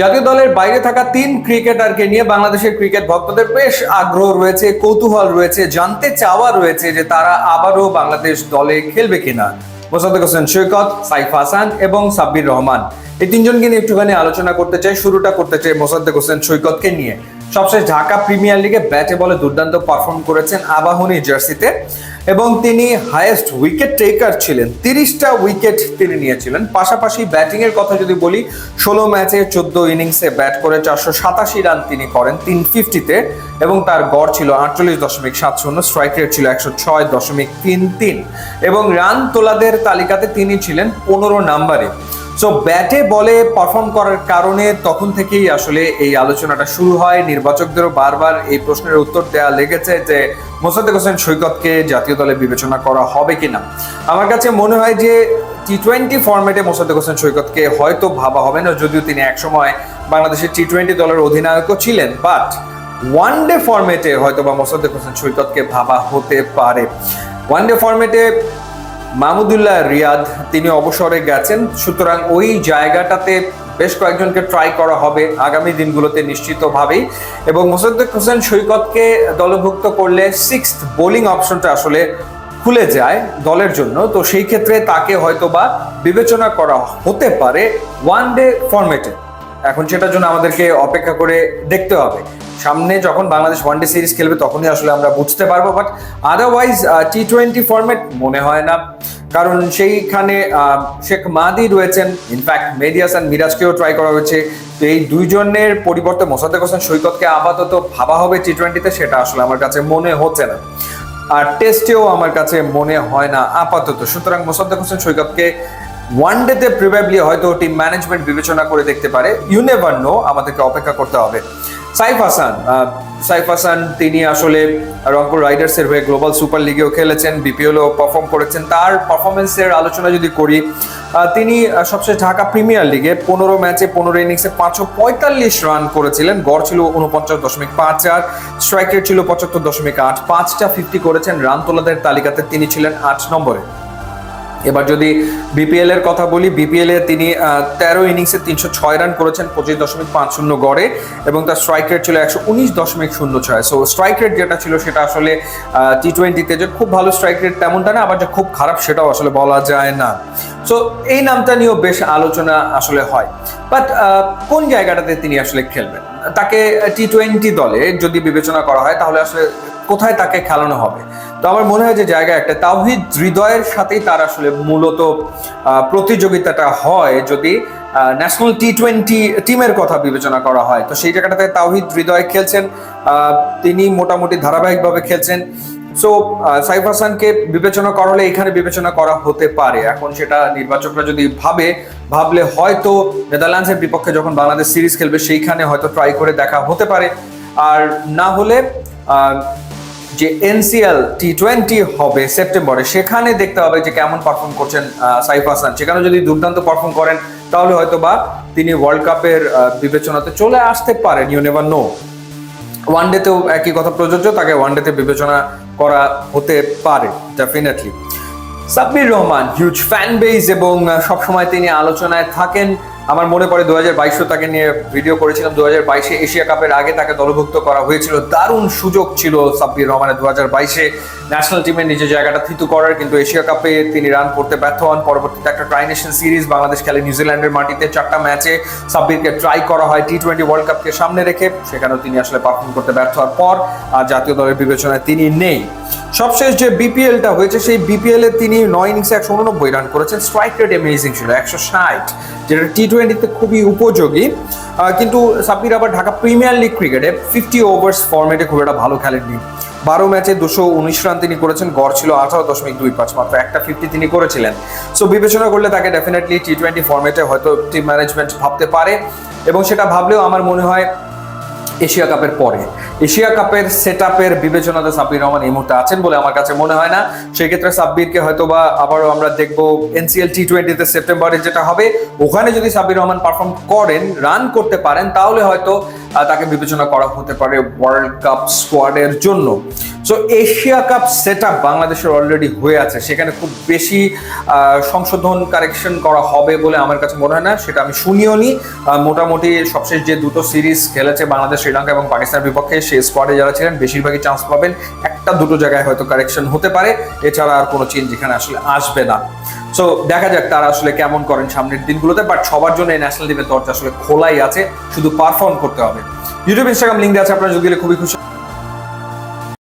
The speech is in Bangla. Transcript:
জাতীয় দলের বাইরে থাকা তিন ক্রিকেটারকে নিয়ে বাংলাদেশের ক্রিকেট ভক্তদের বেশ আগ্রহ রয়েছে, কৌতূহল রয়েছে, জানতে চাওয়া রয়েছে যে তারা আবারও বাংলাদেশ দলে খেলবে কিনা। মোসাদ্দেক হোসেন সৈকত, সাইফ হাসান এবং সাব্বির রহমান। এই তিনজনকে নিয়ে একটুখানি আলোচনা করতে চাই, শুরুটা করতে চাই মোসাদ্দেক হোসেন সৈকতকে নিয়ে। সবশেষ ঢাকা প্রিমিয়ার লিগে ব্যাটে বলে দুর্দান্ত পারফর্ম করেছেন আবাহনী জার্সিতে এবং তিনি হায়েস্ট উইকেট টেকার ছিলেন। তিরিশটা উইকেট তিনি নিয়েছিলেন। পাশাপাশি ব্যাটিং এর কথা যদি বলি, ষোলো ম্যাচে চোদ্দ ইনিংসে ব্যাট করে চারশো সাতাশি রান তিনি করেন তিন ফিফটিতে এবং তার গড় ছিল আটচল্লিশ দশমিক সাত শূন্য, স্ট্রাইক রেট ছিল একশো ছয় দশমিক তিন তিন এবং রান তোলাদের তালিকাতে তিনি ছিলেন পনেরো নাম্বারে। সো ব্যাটে বলে পারফর্ম করার কারণে তখন থেকেই আসলে এই আলোচনাটা শুরু হয়। নির্বাচকদেরও বারবার এই প্রশ্নের উত্তর দেওয়া লেগেছে যে, মোসাদ্দেক হোসেন সৈকতকে জাতীয় দলে বিবেচনা করা হবে কিনা? আমার কাছে মনে হয় যে টি টোয়েন্টি ফরম্যাটে মোসাদ্দেক হোসেন সৈকতকে হয়তো ভাবা হবে না, যদিও তিনি একসময় বাংলাদেশের টি টোয়েন্টি দলের অধিনায়কও ছিলেন। বাট ওয়ান ডে ফরম্যাটে হয়তো বা মোসাদ্দেক হোসেন সৈকতকে ভাবা হতে পারে। ওয়ান ডে ফরম্যাটে মাহমুদুল্লাহ রিয়াদ, তিনি অবসরে গেছেন। সুতরাং ওই জায়গাটাতে বেশ কয়েকজনকে ট্রাই করা হবে আগামী দিনগুলোতে নিশ্চিতভাবেই। এবং মোসাদ্দেক হোসেন সৈকতকে দলভুক্ত করলে সিক্স বোলিং অপশনটা আসলে খুলে যায় দলের জন্য। তো সেই ক্ষেত্রে তাকে হয়তো বা বিবেচনা করা হতে পারে ওয়ান ডে ফরম্যাটে এখন সেটার জন্য আমাদেরকে অপেক্ষা করে দেখতে হবে। সামনে যখন বাংলাদেশ ওয়ানডে সিরিজ খেলবে, তখনই আসলে আমরা বুঝতে পারব but otherwise T twenty format মনে হয় না। কারণ সেইখানে শেখ মাদি রয়েছেন ইনফ্যাক্ট মেডিয়াস অ্যান্ড মিরাজকেও ট্রাই করা হয়েছে। তো এই দুইজনের পরিবর্তে মোসাদ্দেক হোসেন সৈকতকে আপাতত ভাবা হবে টি টোয়েন্টিতে সেটা আসলে আমার কাছে মনে হচ্ছে না। আর টেস্টেও আমার কাছে মনে হয় না আপাতত। সুতরাং মোসাদ্দেক হোসেন সৈকতকে ওয়ান ডেতে প্রিভেবলি হয়তো টিম ম্যানেজমেন্ট বিবেচনা করে দেখতে পারে। ইউ নেভার নো আমাদেরকে অপেক্ষা করতে হবে। সাইফ হাসান সাইফ হাসান তিনি আসলে রংপুর রাইডার্সের হয়ে গ্লোবাল সুপার লিগেও খেলেছেন বিপিএলও পারফর্ম করেছেন। তার পারফরমেন্সের আলোচনা যদি করি তিনি সবশেষ ঢাকা প্রিমিয়ার লিগে পনেরো ম্যাচে, পনেরো ইনিংসে পাঁচশো পঁয়তাল্লিশ রান করেছিলেন। গড় ছিল উনপঞ্চাশ দশমিক পাঁচ চার স্ট্রাইক রেট ছিল পঁচাত্তর দশমিক আট। পাঁচটা ফিফটি করেছেন রান তোলাদের তালিকাতে তিনি ছিলেন আট নম্বরে। এবার যদি বিপিএল এর কথা বলি বিপিএল এ তিনি তেরো ইনিংসে তিনশো ছয় রান করেছেন, পঁচিশ দশমিক পাঁচ শূন্য গড়ে, এবং তার স্ট্রাইক রেট ছিল একশো উনিশ দশমিক শূন্য ছয়। সো স্ট্রাইক রেট যেটা ছিল সেটা আসলে টি টোয়েন্টিতে যে খুব ভালো স্ট্রাইক রেট তেমনটা না, আবার যে খুব খারাপ সেটাও আসলে বলা যায় না। সো এই নামটা নিয়েও বেশ আলোচনা আসলে হয়। বাট কোন জায়গাটাতে তিনি আসলে খেলবেন? তাকে টি টোয়েন্টি দলে যদি বিবেচনা করা হয়, তাহলে আসলে কোথায় তাকে খেলানো হবে? তো আমার মনে হয় যে জায়গা একটা তাওহিদ হৃদয়ের সাথেই তার আসলে মূলত প্রতিযোগিতাটা হয় যদি ন্যাশনাল টি টোয়েন্টি টিমের কথা বিবেচনা করা হয়। তো সেই জায়গাটাতে তাওহিদ হৃদয় খেলছেন তিনি মোটামুটি ধারাবাহিকভাবে খেলছেন। সো সাইফ হাসানকে বিবেচনা করা হলে এখানে বিবেচনা করা হতে পারে। এখন সেটা নির্বাচকরা যদি ভাবে, ভাবলে হয়তো নেদারল্যান্ডসের বিপক্ষে যখন বাংলাদেশ সিরিজ খেলবে সেইখানে হয়তো ট্রাই করে দেখা হতে পারে। আর না হলে যে এনসিএল টি টোয়েন্টি হবে সেপ্টেম্বরে সেখানে দেখতে হবে যে কেমন পারফর্ম করছেন সাইফ হাসান। সেখানে যদি দুর্দান্ত পারফর্ম করেন, তাহলে হয়তো বা তিনি ওয়ার্ল্ড কাপের বিবেচনাতে চলে আসতে পারেন ইউ নেভার নো ওয়ান ডেতেও একই কথা প্রযোজ্য, তাকে ওয়ান ডেতে বিবেচনা করা হতে পারে definitely Sabbir Rahman huge fan base এবং সবসময় তিনি আলোচনায় থাকেন। আমার মনে পড়ে দু হাজার বাইশও তাকে নিয়ে ভিডিও করেছিলাম। দু হাজার বাইশে এশিয়া কাপের আগে তাকে দলভুক্ত করা হয়েছিল। দারুণ সুযোগ ছিল সাব্বির রহমানের দু হাজার বাইশে। ন্যাশনাল টিমের নিজের জায়গাটা থিতু করার, কিন্তু এশিয়া কাপে তিনি রান করতে ব্যর্থ হন। পরবর্তীতে একটা ট্রাইনেশন সিরিজ বাংলাদেশ খেলে নিউজিল্যান্ডের মাটিতে চারটা ম্যাচে সাব্বিরকে ট্রাই করা হয় টি টোয়েন্টি ওয়ার্ল্ড কাপকে সামনে রেখে। সেখানেও তিনি আসলে পারফর্ম করতে ব্যর্থ হওয়ার পর আর জাতীয় দলের বিবেচনায় তিনি নেই। সবশেষ যে বিপিএলটা হয়েছে, সেই বিপিএল এ তিনি নয় ইনিংসে একশো উননব্বই রান করেছেন। স্ট্রাইক রেট এমেজিং ছিল, একশো ষাট, যেটা টি টোয়েন্টিতে খুবই উপযোগী। কিন্তু সাব্বির আবার ঢাকা প্রিমিয়ার লিগ ক্রিকেটে ফিফটি ওভার্স ফর্মেটে খুব একটা ভালো খেলেননি। বারো ম্যাচে দুশো উনিশ রান তিনি করেছেন, গড় ছিল আঠারো দশমিক দুই পাঁচ মাত্র, একটা ফিফটি তিনি করেছিলেন। সো বিবেচনা করলে তাকে ডেফিনেটলি টি টোয়েন্টি ফর্মেটে হয়তো টিম ম্যানেজমেন্ট ভাবতে পারে। এবং সেটা ভাবলেও আমার মনে হয় এশিয়া কাপের পরে। এশিয়া কাপের সেট আপের বিবেচনাতে সাব্বির রহমান এই মুহূর্তে আছেন বলে আমার কাছে মনে হয় না। সেক্ষেত্রে সাব্বিরকে হয়তো বা আবারও আমরা দেখব এনসিএল টি টোয়েন্টিতে সেপ্টেম্বরে যেটা হবে। ওখানে যদি সাব্বির রহমান পারফর্ম করেন রান করতে পারেন, তাহলে হয়তো তাকে বিবেচনা করা হতে পারে ওয়ার্ল্ড কাপ স্কোয়াডের জন্য। সো এশিয়া কাপ সেট বাংলাদেশের অলরেডি হয়ে আছে। সেখানে খুব বেশি সংশোধন কারেকশন করা হবে বলে আমার কাছে মনে হয় না। সেটা আমি শুনিও নি। মোটামুটি সবশেষ যে দুটো সিরিজ খেলেছে বাংলাদেশ, শ্রীলঙ্কা এবং পাকিস্তানের বিপক্ষে, সেই স্কোয়াডে যারা ছিলেন, বেশিরভাগই চান্স পাবেন। একটা দুটো জায়গায় হয়তো কারেকশন হতে পারে। এছাড়া আর কোনো চেঞ্জ এখানে আসলে আসবে না। সো দেখা যাক তারা আসলে কেমন করেন সামনের দিনগুলোতে। বাট সবার জন্য এই ন্যাশনাল টিমের দরজা আসলে খোলাই আছে। শুধু পারফর্ম করতে হবে। ইউটিউব ইনস্টাগ্রাম লিঙ্ক আছে। আপনারা যদি খুবই খুশি